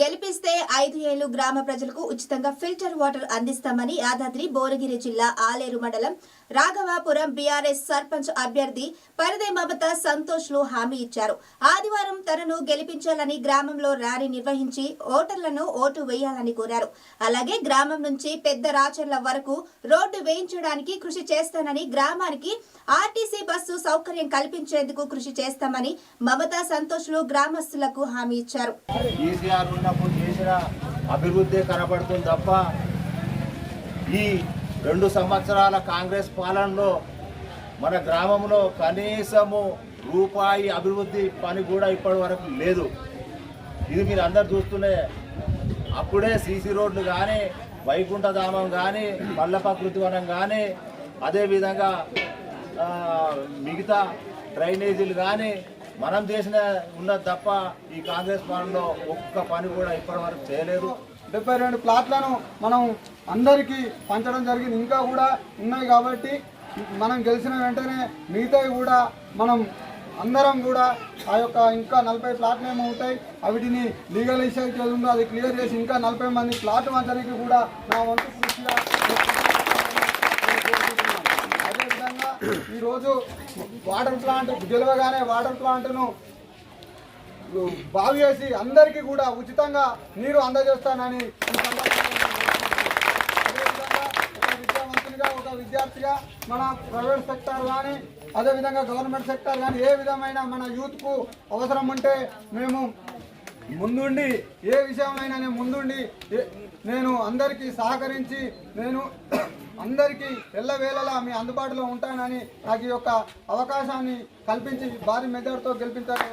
గెలిపిస్తే ఐదు ఏళ్ళు గ్రామ ప్రజలకు ఉచితంగా ఫిల్టర్ వాటర్ అందిస్తామని యాదాద్రి భువనగిరి జిల్లా ఆలేరు మండలం రాఘవాపురం బీఆర్ఎస్ సర్పంచ్ అభ్యర్థి పరిదే మమత సంతోష్లు హామీ ఇచ్చారు. ఆదివారం తనను గెలిపించాలని గ్రామంలో ర్యాలీ నిర్వహించి ఓటర్లను ఓటు వేయాలని కోరారు. అలాగే గ్రామం నుంచి పెద్ద రాచర్ల వరకు రోడ్డు వేయించడానికి కృషి చేస్తానని గ్రామానికి ఆర్టీసీ బస్సు సౌకర్యం కల్పించేందుకు కృషి చేస్తామని మమతా సంతోష్లు గ్రామస్తులకు హామీ ఇచ్చారు. కేసీఆర్ చేసిన అభివృద్ధి కనబడుతుంది తప్ప ఈ రెండు సంవత్సరాల కాంగ్రెస్ పాలనలో మన గ్రామంలో కనీసము రూపాయి అభివృద్ధి పని కూడా ఇప్పటి వరకు లేదు. ఇది మీరు అందరు చూస్తూనే అప్పుడే సీసీ రోడ్లు కానీ వైకుంఠధామం కానీ మల్లపకృతి వనం కానీ అదేవిధంగా మిగతా డ్రైనేజీలు కానీ మనం చేసిన ఉన్నది తప్ప ఈ కాంగ్రెస్ పాలనలో ఒక్క పని కూడా ఇప్పటి వరకు చేయలేదు. డెబ్బై రెండు ప్లాట్లను మనం అందరికీ పంచడం జరిగింది. ఇంకా కూడా ఉన్నాయి కాబట్టి మనం గెలిచిన వెంటనే మిగతావి కూడా మనం అందరం కూడా ఆ యొక్క ఇంకా నలభై ప్లాట్లు ఏమో ఉంటాయి వాటిని లీగలైజేషన్ చేసి అది క్లియర్ చేసి ఇంకా నలభై మంది ప్లాట్ పంచడానికి కూడా నా వంతు కృషిగా అదేవిధంగా ఈరోజు వాటర్ ప్లాంట్ గెలవగానే వాటర్ ప్లాంట్ను బాగు చేసి అందరికీ కూడా ఉచితంగా నీరు అందజేస్తానని ఒక విద్యావంతునిగా ఒక విద్యార్థిగా మన ప్రైవేట్ సెక్టార్ కానీ అదేవిధంగా గవర్నమెంట్ సెక్టార్ కానీ ఏ విధమైన మన యూత్కు అవసరం ఉంటే మేము ముందుండి ఏ విషయమైనా నేను ముందుండి ఏ- నేను అందరికీ సహకరించి నేను అందరికీ ఎల్లవేళలా మీ అందుబాటులో ఉంటానని నాకు ఈ యొక్క అవకాశాన్ని కల్పించి భారీ మెజార్టీతో గెలిపించారు.